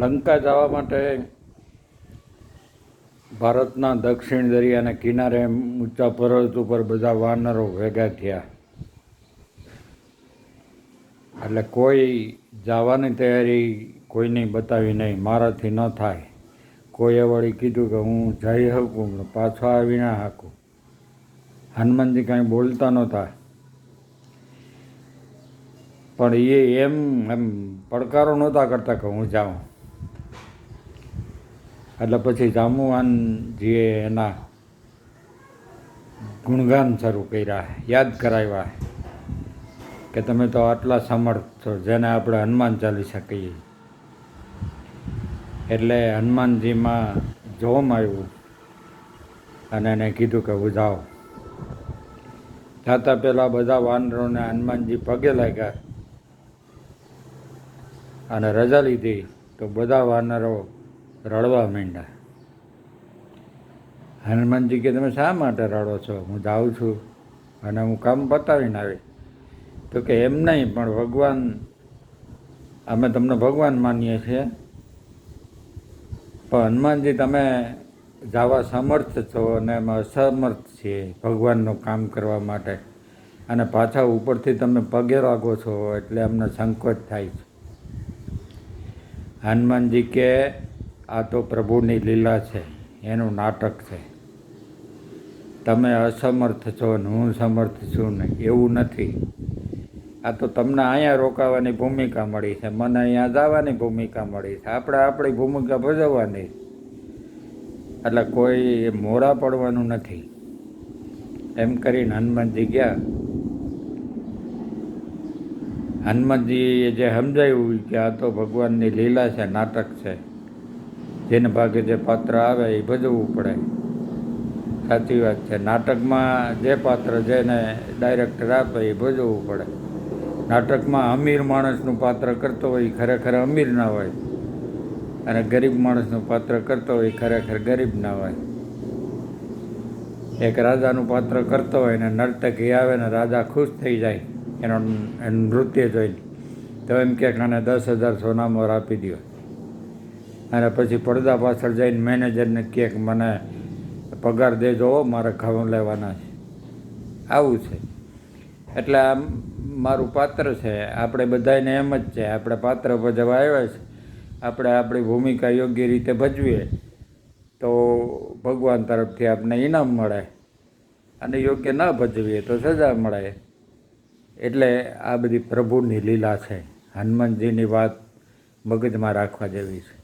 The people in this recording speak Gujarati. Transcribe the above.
લંકા જવા માટે ભારતના દક્ષિણ દરિયાના કિનારે ઊંચા પર્વત ઉપર બધા વાનરો ભેગા થયા. એટલે કોઈ જવાની તૈયારી કોઈને બતાવી નહીં, મારાથી ન થાય. કોઈએ વળી કીધું કે હું જઈ શકું પાછો આવી ના શકું. હનુમાનજી કાંઈ બોલતા નહોતા. પણ એ એમ એમ પડકારો નહોતા કરતા કે હું જાઉં. એટલે પછી જામુવાનજીએ એના ગુણગાન શરૂ કર્યા, યાદ કરાવ્યા કે તમે તો આટલા સમર્થ છો, જેને આપણે હનુમાન ચાલીસા કહીએ. એટલે હનુમાનજીમાં જોમ આવ્યું અને એને કીધું કે જાઓ જાતા પહેલાં બધા વાનરોને હનુમાનજી પગે લાગ્યા અને રજા લીધી. તો બધા વાનરો રડવા માંડ્યા. હનુમાનજી કે, તમે શા માટે રડો છો? હું જાઉં છું અને હું કામ બતાવીને આવી. તો કે, એમ નહીં, પણ ભગવાન, અમે તમને ભગવાન માનીએ છીએ. પણ હનુમાનજી, તમે જવા સમર્થ છો અને અમે અસમર્થ છીએ ભગવાનનું કામ કરવા માટે. અને પાછા ઉપરથી તમે પગે લાગો છો એટલે અમને સંકોચ થાય છે. હનુમાનજી કે આ તો પ્રભુની લીલા છે, એનું નાટક છે. તમે અસમર્થ છો ને હું સમર્થ છું ને એવું નથી. આ તો તમને અહીંયા રોકાવાની ભૂમિકા મળી છે, મને અહીંયા જવાની ભૂમિકા મળી છે. આપણે આપણી ભૂમિકા ભજવવાની. એટલે કોઈ મોડા પડવાનું નથી. એમ કરીને હનુમાનજી ગયા. હનુમાનજીએ જે સમજાવ્યું કે આ તો ભગવાનની લીલા છે, નાટક છે. જેને ભાગે જે પાત્ર આવે એ ભજવવું પડે. સાચી વાત છે. નાટકમાં જે પાત્ર જેને ડાયરેક્ટર આપે એ ભજવવું પડે. નાટકમાં અમીર માણસનું પાત્ર કરતો હોય એ ખરેખર અમીર ના હોય. અને ગરીબ માણસનું પાત્ર કરતો હોય એ ખરેખર ગરીબ ના હોય. એક રાજાનું પાત્ર કરતો હોય ને નર્તકી આવે ને રાજા ખુશ થઈ જાય એનો નૃત્ય જોઈને. તો એમ કે આને દસ હજાર સોનામોર આપી દો અને પછી પડદા પાછળ જઈને મેનેજરને કે મને પગાર દેજો મારે ઘઉં લેવાના છે. આવું છે. એટલે આ મારું પાત્ર છે. આપણે બધાને એમ જ છે. આપણે પાત્ર ભજવા આવ્યા છે. આપણે આપણી ભૂમિકા યોગ્ય રીતે ભજવીએ, તો ભગવાન તરફથી આપને ઇનામ મળે અને યોગ્ય ના ભજવીએ તો સજા મળે. એટલે આ બધી પ્રભુની લીલા છે. હનુમાનજીની વાત મગજમાં રાખવા જેવી છે.